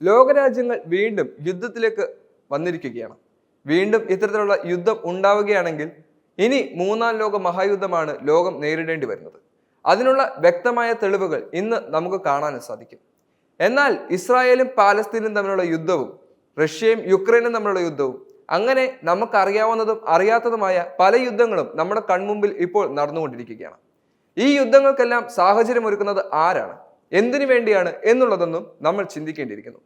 ലോകരാജ്യങ്ങൾ വീണ്ടും യുദ്ധത്തിലേക്ക് വന്നിരിക്കുകയാണ്. വീണ്ടും ഇത്തരത്തിലുള്ള യുദ്ധം ഉണ്ടാവുകയാണെങ്കിൽ ഇനി മൂന്നാം ലോക മഹായുദ്ധമാണ് ലോകം നേരിടേണ്ടി വരുന്നത്. അതിനുള്ള വ്യക്തമായ തെളിവുകൾ ഇന്ന് നമുക്ക് കാണാനും സാധിക്കും. എന്നാൽ ഇസ്രായേലും പാലസ്തീനും തമ്മിലുള്ള യുദ്ധവും റഷ്യയും യുക്രൈനും തമ്മിലുള്ള യുദ്ധവും അങ്ങനെ നമുക്കറിയാവുന്നതും അറിയാത്തതുമായ പല യുദ്ധങ്ങളും നമ്മുടെ കൺമുമ്പിൽ ഇപ്പോൾ നടന്നുകൊണ്ടിരിക്കുകയാണ്. ഈ യുദ്ധങ്ങൾക്കെല്ലാം സാഹചര്യം ഒരുക്കുന്നത് ആരാണ്? എന്തിനു വേണ്ടിയാണ് എന്നുള്ളതൊന്നും നമ്മൾ ചിന്തിക്കേണ്ടിയിരിക്കുന്നു.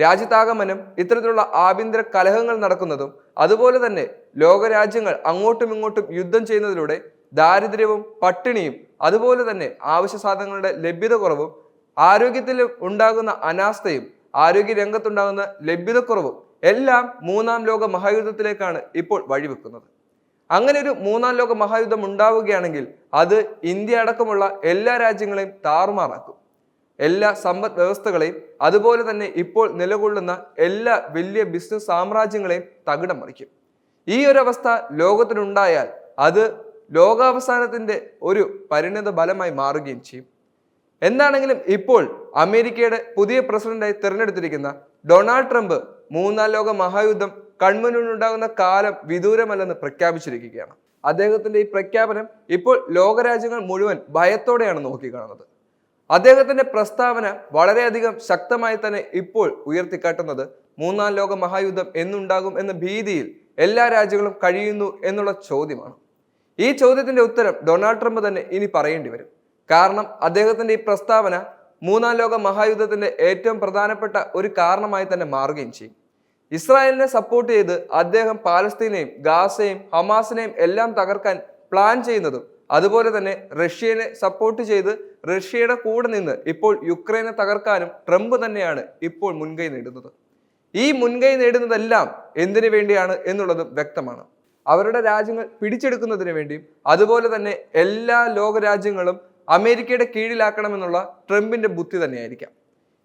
രാജ്യത്താകമനം ഇത്തരത്തിലുള്ള ആഭ്യന്തര കലഹങ്ങൾ നടക്കുന്നതും അതുപോലെ തന്നെ ലോകരാജ്യങ്ങൾ അങ്ങോട്ടും ഇങ്ങോട്ടും യുദ്ധം ചെയ്യുന്നതിലൂടെ ദാരിദ്ര്യവും പട്ടിണിയും അതുപോലെ തന്നെ ആവശ്യ സാധനങ്ങളുടെ ലഭ്യത കുറവും ആരോഗ്യത്തിൽ ഉണ്ടാകുന്ന അനാസ്ഥയും ആരോഗ്യ രംഗത്തുണ്ടാകുന്ന ലഭ്യതക്കുറവും എല്ലാം മൂന്നാം ലോക മഹായുദ്ധത്തിലേക്കാണ് ഇപ്പോൾ വഴിവെക്കുന്നത്. അങ്ങനെ ഒരു മൂന്നാം ലോക മഹായുദ്ധം ഉണ്ടാവുകയാണെങ്കിൽ അത് ഇന്ത്യ അടക്കമുള്ള എല്ലാ രാജ്യങ്ങളെയും താറുമാറാക്കും. എല്ലാ സമ്പദ് വ്യവസ്ഥകളെയും അതുപോലെ തന്നെ ഇപ്പോൾ നിലകൊള്ളുന്ന എല്ലാ വലിയ ബിസിനസ് സാമ്രാജ്യങ്ങളെയും തകിടം മറിക്കും. ഈ ഒരു അവസ്ഥ ലോകത്തിനുണ്ടായാൽ അത് ലോകാവസാനത്തിന്റെ ഒരു പരിണിത ഫലമായി മാറുകയും ചെയ്യും. എന്താണെങ്കിലും ഇപ്പോൾ അമേരിക്കയുടെ പുതിയ പ്രസിഡന്റായി തിരഞ്ഞെടുത്തിരിക്കുന്ന ഡൊണാൾഡ് ട്രംപ് മൂന്നാം ലോക മഹായുദ്ധം കൺമുന്നിലുണ്ടാകുന്ന കാലം വിദൂരമല്ലെന്ന് പ്രഖ്യാപിച്ചിരിക്കുകയാണ്. അദ്ദേഹത്തിന്റെ ഈ പ്രഖ്യാപനം ഇപ്പോൾ ലോകരാജ്യങ്ങൾ മുഴുവൻ ഭയത്തോടെയാണ് നോക്കിക്കാണുന്നത്. അദ്ദേഹത്തിന്റെ പ്രസ്താവന വളരെയധികം ശക്തമായി തന്നെ ഇപ്പോൾ ഉയർത്തിക്കാട്ടുന്നത് മൂന്നാം ലോക മഹായുദ്ധം എന്നുണ്ടാകും എന്ന ഭീതിയിൽ എല്ലാ രാജ്യങ്ങളും കഴിയുന്നു എന്നുള്ള ചോദ്യമാണ്. ഈ ചോദ്യത്തിന്റെ ഉത്തരം ഡൊണാൾഡ് ട്രംപ് തന്നെ ഇനി പറയേണ്ടി വരും. കാരണം അദ്ദേഹത്തിന്റെ ഈ പ്രസ്താവന മൂന്നാം ലോക മഹായുദ്ധത്തിന്റെ ഏറ്റവും പ്രധാനപ്പെട്ട ഒരു കാരണമായി തന്നെ മാറുകയും ചെയ്യും. ഇസ്രായേലിനെ സപ്പോർട്ട് ചെയ്ത് അദ്ദേഹം പാലസ്തീനെയും ഗാസയും ഹമാസിനെയും എല്ലാം തകർക്കാൻ പ്ലാൻ ചെയ്യുന്നതും അതുപോലെ തന്നെ റഷ്യനെ സപ്പോർട്ട് ചെയ്ത് റഷ്യയുടെ കൂടെ നിന്ന് ഇപ്പോൾ യുക്രൈനെ തകർക്കാനും ട്രംപ് തന്നെയാണ് ഇപ്പോൾ മുൻകൈ നേടുന്നത്. ഈ മുൻകൈ നേടുന്നതെല്ലാം എന്തിനു വേണ്ടിയാണ് എന്നുള്ളതും വ്യക്തമാണ്. അവരുടെ രാജ്യങ്ങൾ പിടിച്ചെടുക്കുന്നതിന് വേണ്ടിയും അതുപോലെ തന്നെ എല്ലാ ലോകരാജ്യങ്ങളും അമേരിക്കയുടെ കീഴിലാക്കണമെന്നുള്ള ട്രംപിന്റെ ബുദ്ധി തന്നെയായിരിക്കാം.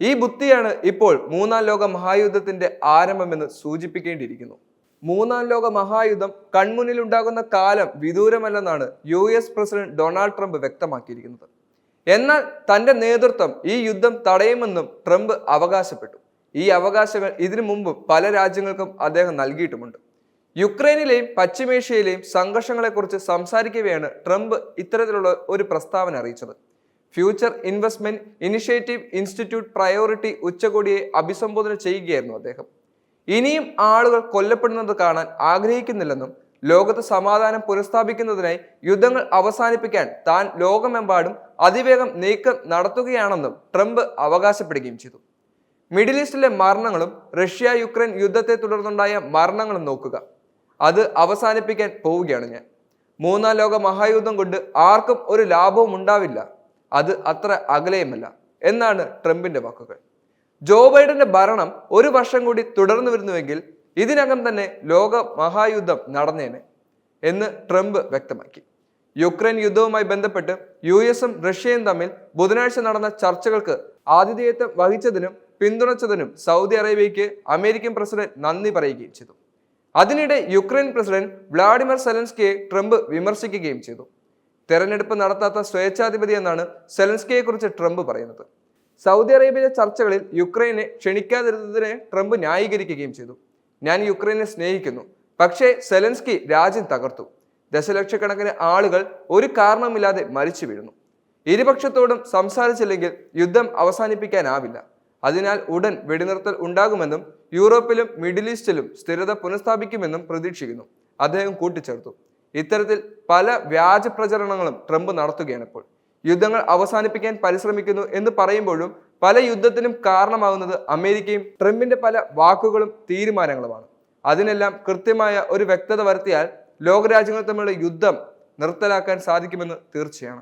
ഈ ബുദ്ധിയാണ് ഇപ്പോൾ മൂന്നാം ലോക മഹായുദ്ധത്തിന്റെ ആരംഭമെന്ന് സൂചിപ്പിക്കേണ്ടിയിരിക്കുന്നു. മൂന്നാം ലോക മഹായുദ്ധം കൺമുന്നിലുണ്ടാകുന്ന കാലം വിദൂരമല്ലെന്നാണ് U S president Donald Trump വ്യക്തമാക്കിയിരിക്കുന്നത്. എന്നാൽ തന്റെ നേതൃത്വം ഈ യുദ്ധം തടയുമെന്നും ട്രംപ് അവകാശപ്പെട്ടു. ഈ അവകാശങ്ങൾ ഇതിനു മുമ്പ് പല രാജ്യങ്ങൾക്കും അദ്ദേഹം നൽകിയിട്ടുമുണ്ട്. യുക്രൈനിലെയും പശ്ചിമേഷ്യയിലെയും സംഘർഷങ്ങളെക്കുറിച്ച് സംസാരിക്കവെയാണ് ട്രംപ് ഇത്തരത്തിലുള്ള ഒരു പ്രസ്താവന അറിയിച്ചത്. Future investment initiative institute priority ഉച്ചകോടിയെ അഭിസംബോധന ചെയ്യുകയായിരുന്നു അദ്ദേഹം. ഇനിയും ആളുകൾ കൊല്ലപ്പെടുന്നത് കാണാൻ ആഗ്രഹിക്കുന്നില്ലെന്നും ലോകത്ത് സമാധാനം പുനഃസ്ഥാപിക്കുന്നതിനായി യുദ്ധങ്ങൾ അവസാനിപ്പിക്കാൻ താൻ ലോകമെമ്പാടും അതിവേഗം നീക്കം നടത്തുകയാണെന്നും ട്രംപ് അവകാശപ്പെടുകയും ചെയ്തു. മിഡിൽ ഈസ്റ്റിലെ മരണങ്ങളും റഷ്യ യുക്രൈൻ യുദ്ധത്തെ തുടർന്നുണ്ടായ മരണങ്ങളും നോക്കുക. അത് അവസാനിപ്പിക്കാൻ പോവുകയാണ് ഞാൻ. മൂന്നാം ലോക മഹായുദ്ധം കൊണ്ട് ആർക്കും ഒരു ലാഭവും ഉണ്ടാവില്ല. അത് അത്ര അകലെയുമല്ല. എന്നാണ് ട്രംപിന്റെ വാക്കുകൾ. ജോ ബൈഡന്റെ ഭരണം ഒരു വർഷം കൂടി തുടർന്നു വരുന്നുവെങ്കിൽ ഇതിനകം തന്നെ ലോക മഹായുദ്ധം നടന്നേനെ എന്ന് ട്രംപ് വ്യക്തമാക്കി. യുക്രൈൻ യുദ്ധവുമായി ബന്ധപ്പെട്ട് യു എസും റഷ്യയും തമ്മിൽ ബുധനാഴ്ച നടന്ന ചർച്ചകൾക്ക് ആതിഥേയത്വം വഹിച്ചതിനും പിന്തുണച്ചതിനും സൗദി അറേബ്യയ്ക്ക് അമേരിക്കൻ പ്രസിഡന്റ് നന്ദി പറയുകയും ചെയ്തു. അതിനിടെ യുക്രൈൻ പ്രസിഡന്റ് വ്ളാഡിമിർ സെലൻസ്കിയെ ട്രംപ് വിമർശിക്കുകയും ചെയ്തു. തെരഞ്ഞെടുപ്പ് നടത്താത്ത സ്വേച്ഛാധിപതി എന്നാണ് സെലൻസ്കിയെ കുറിച്ച് ട്രംപ് പറയുന്നത്. സൗദി അറേബ്യയിലെ ചർച്ചകളിൽ യുക്രൈനെ ക്ഷണിക്കാതിരുന്നതിനെ ട്രംപ് ന്യായീകരിക്കുകയും ചെയ്തു. ഞാൻ യുക്രൈനെ സ്നേഹിക്കുന്നു. പക്ഷേ സെലൻസ്കി രാജ്യം തകർത്തു. ദശലക്ഷക്കണക്കിന് ആളുകൾ ഒരു കാരണമില്ലാതെ മരിച്ചു വീഴുന്നു. ഇരുപക്ഷത്തോടും സംസാരിച്ചില്ലെങ്കിൽ യുദ്ധം അവസാനിപ്പിക്കാനാവില്ല. അതിനാൽ ഉടൻ വെടിനിർത്തൽ ഉണ്ടാകുമെന്നും യൂറോപ്പിലും മിഡിൽ ഈസ്റ്റിലും സ്ഥിരത പുനഃസ്ഥാപിക്കുമെന്നും പ്രതീക്ഷിക്കുന്നു. അദ്ദേഹം കൂട്ടിച്ചേർത്തു. ഇത്തരത്തിൽ പല വ്യാജ പ്രചരണങ്ങളും ട്രംപ് നടത്തുകയാണ് ഇപ്പോൾ. യുദ്ധങ്ങൾ അവസാനിപ്പിക്കാൻ പരിശ്രമിക്കുന്നു എന്ന് പറയുമ്പോഴും പല യുദ്ധത്തിനും കാരണമാകുന്നത് അമേരിക്കയും ട്രംപിന്റെ പല വാക്കുകളും തീരുമാനങ്ങളുമാണ്. അതിനെല്ലാം കൃത്യമായ ഒരു വ്യക്തത വരുത്തിയാൽ ലോകരാജ്യങ്ങൾ തമ്മിലുള്ള യുദ്ധം നിർത്തലാക്കാൻ സാധിക്കുമെന്ന് തീർച്ചയാണ്.